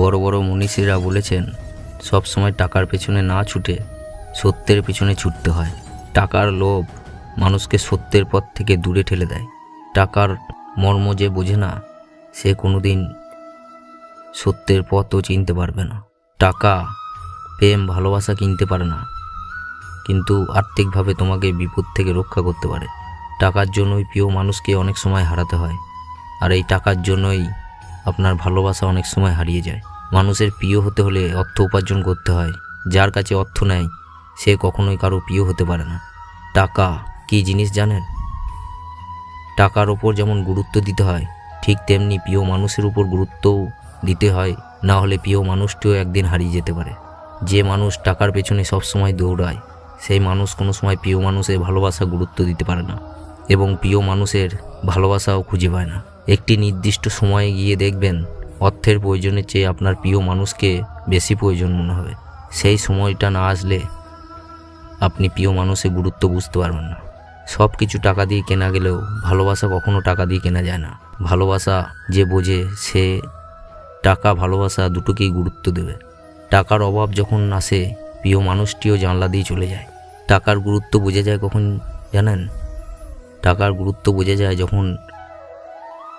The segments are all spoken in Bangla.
বড় বড় মনীষীরা বলেছেন, সব সময় টাকার পেছনে না ছুটে সত্যের পেছনে ছুটতে হয়। টাকার লোভ মানুষকে সত্যের পথ থেকে দূরে ঠেলে দেয়। টাকার মর্ম যে বোঝে না, সে কোনোদিন সত্যের পথও চিনতে পারবে না। টাকা, প্রেম, ভালোবাসা কিনতে পারে না, কিন্তু আর্থিকভাবে তোমাকে বিপদ থেকে রক্ষা করতে পারে। টাকার জন্যই প্রিয় মানুষকে অনেক সময় হারাতে হয়, আর এই টাকার জন্যই আপনার ভালোবাসা অনেক সময় হারিয়ে যায়। মানুষের প্রিয় হতে হলে অর্থ উপার্জন করতে হয়। যার কাছে অর্থ নেয় সে কখনোই কারও প্রিয় হতে পারে না। টাকা, কী জিনিস জানেন? টাকার ওপর যেমন গুরুত্ব দিতে হয়, ঠিক তেমনি প্রিয় মানুষের উপর গুরুত্বও দিতে হয়। না হলে প্রিয় মানুষটিও একদিন হারিয়ে যেতে পারে। যে মানুষ টাকার পেছনে সবসময় দৌড়ায়, সেই মানুষ কোনো সময় প্রিয় মানুষের ভালোবাসা গুরুত্ব দিতে পারে না। এবং প্রিয় মানুষের ভালোবাসাও খুঁজে পায় না। একটি নির্দিষ্ট সময়ে গিয়ে দেখবেন অর্থের প্রয়োজনের চেয়ে আপনার প্রিয় মানুষকে বেশি প্রয়োজন মনে হবে। সেই সময়টা না আসলে আপনি প্রিয় মানুষের গুরুত্ব বুঝতে পারবেন না। সব কিছু টাকা দিয়ে কেনা গেলেও ভালোবাসা কখনো টাকা দিয়ে কেনা যায় না। ভালোবাসা যে বোঝে সে টাকা ভালোবাসা দুটোকেই গুরুত্ব দেবে। টাকার অভাব যখন আসে, প্রিয় মানুষটিও জানলা দিয়ে চলে যায়। টাকার গুরুত্ব বোঝা যায় কখন জানেন? টাকার গুরুত্ব বোঝা যায় যখন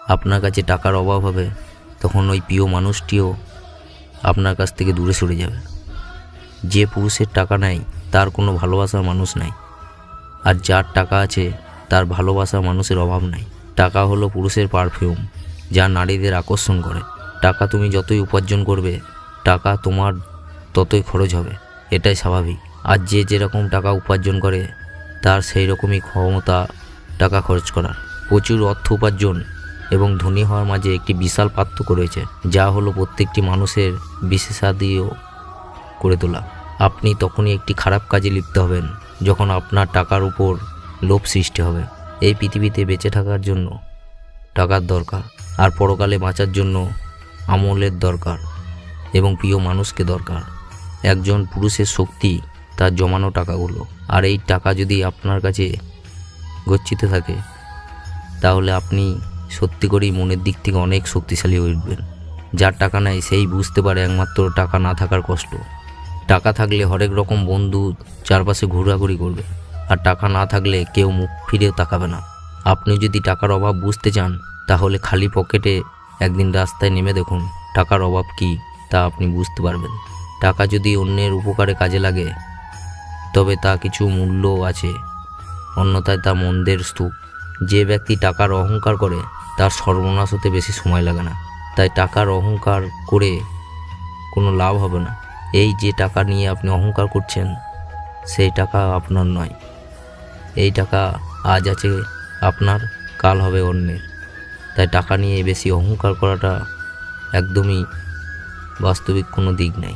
আপনার কাছে টাকার অভাব হবে, তখন ওই প্রিয় মানুষটিও আপনার কাছ থেকে দূরে সরে যাবে। যে পুরুষের টাকা নাই, তার কোনো ভালোবাসার মানুষ নাই। আর যার টাকা আছে, তার ভালোবাসা মানুষের অভাব নাই। টাকা হলো পুরুষের পারফিউম যা নারীদের আকর্ষণ করে। টাকা তুমি যতই উপার্জন করবে, টাকা তোমার ততই খরচ হবে। এটাই স্বাভাবিক। আর যে যেরকম টাকা উপার্জন করে, তার সেই রকমই ক্ষমতা টাকা খরচ করার। প্রচুর অর্থ উপার্জন এবং ধনী হওয়ার মাঝে একটি বিশাল পার্থক্য রয়েছে, যা হলো প্রত্যেকটি মানুষের বিশেষাদিও করে তোলা। আপনি তখনই একটি খারাপ কাজে লিপ্ত হবেন, যখন আপনার টাকার উপর লোভ সৃষ্টি হবে। এই পৃথিবীতে বেঁচে থাকার জন্য টাকার দরকার, আর পরকালে বাঁচার জন্য আমলের দরকার এবং প্রিয় মানুষকে দরকার। একজন পুরুষের শক্তি তার জমানো টাকাগুলো, আর এই টাকা যদি আপনার কাছে গচ্ছিত থাকে, তাহলে আপনি সত্যি করেই মনের দিক থেকে অনেক শক্তিশালী হয়ে উঠবেন। যার টাকা নাই সেই বুঝতে পারে একমাত্র টাকা না থাকার কষ্ট। টাকা থাকলে হরেক রকম বন্ধু চারপাশে ঘোরাঘুরি করবে। আর টাকা না থাকলে কেউ মুখ ফিরেও তাকাবে না। আপনি যদি টাকার অভাব বুঝতে চান, তাহলে খালি পকেটে একদিন রাস্তায় নেমে দেখুন টাকার অভাব কী তা আপনি বুঝতে পারবেন। টাকা যদি অন্যের উপকারে কাজে লাগে, তবে তা কিছু মূল্য আছে। অন্যথায় তা মন্দের স্তূপ। যে ব্যক্তি টাকার অহংকার করে, তার সর্বনাশ হতে বেশি সময় লাগে না। তাই টাকার অহংকার করে কোনো লাভ হবে না। এই যে টাকা নিয়ে আপনি অহংকার করছেন, সেই টাকা আপনার নয়। এই টাকা আজ আছে, আপনার কাল হবে অন্যের। তাই টাকা নিয়ে বেশি অহংকার করাটা একদমই বাস্তবিক কোনো দিক নেই।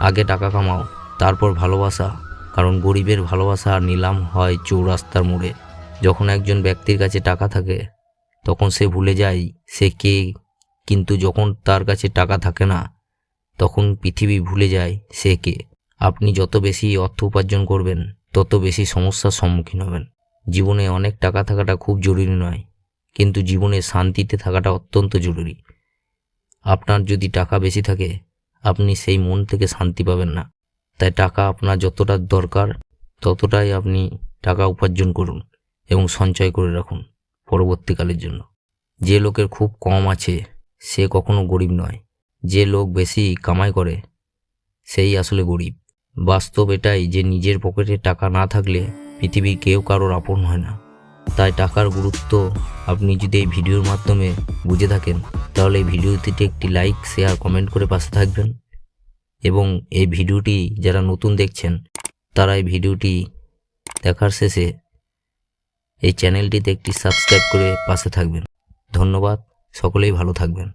আগে টাকা কামাও, তারপর ভালোবাসা, কারণ গরিবের ভালোবাসা নিলাম হয় চৌরাস্তার মোড়ে। যখন একজন ব্যক্তির কাছে টাকা থাকে, তখন সে ভুলে যায় সে কে। কিন্তু যখন তার কাছে টাকা থাকে না, তখন পৃথিবী ভুলে যায় সে কে। আপনি যত বেশি অর্থ উপার্জন করবেন, তত বেশি সমস্যার সম্মুখীন হবেন। জীবনে অনেক টাকা থাকাটা খুব জরুরি নয়, কিন্তু জীবনে শান্তিতে থাকাটা অত্যন্ত জরুরি। আপনার যদি টাকা বেশি থাকে, আপনি সেই মন থেকে শান্তি পাবেন না। তাই টাকা আপনার যতটা দরকার, ততটাই আপনি টাকা উপার্জন করুন। এবং সঞ্চয় করে রাখুন পরবর্তীকালের জন্য। যে লোকের খুব কম আছে, সে কখনো গরিব নয়। যে লোক বেশি কামাই করে, সেই আসলে গরিব। বাস্তব এটাই যে নিজের পকেটে টাকা না থাকলে পৃথিবীর কেউ কারোর আপন হয় না। তাই টাকার গুরুত্ব আপনি যদি এই ভিডিওর মাধ্যমে বুঝে থাকেন, তাহলে এই ভিডিওটিতে একটি লাইক, শেয়ার, কমেন্ট করে পাশে থাকবেন। এবং এই ভিডিওটি যারা নতুন দেখছেন, তারা এই ভিডিওটি দেখার শেষে এই চ্যানেলটিতে একটি সাবস্ক্রাইব করে পাশে থাকবেন। ধন্যবাদ সকলেই ভালো থাকবেন।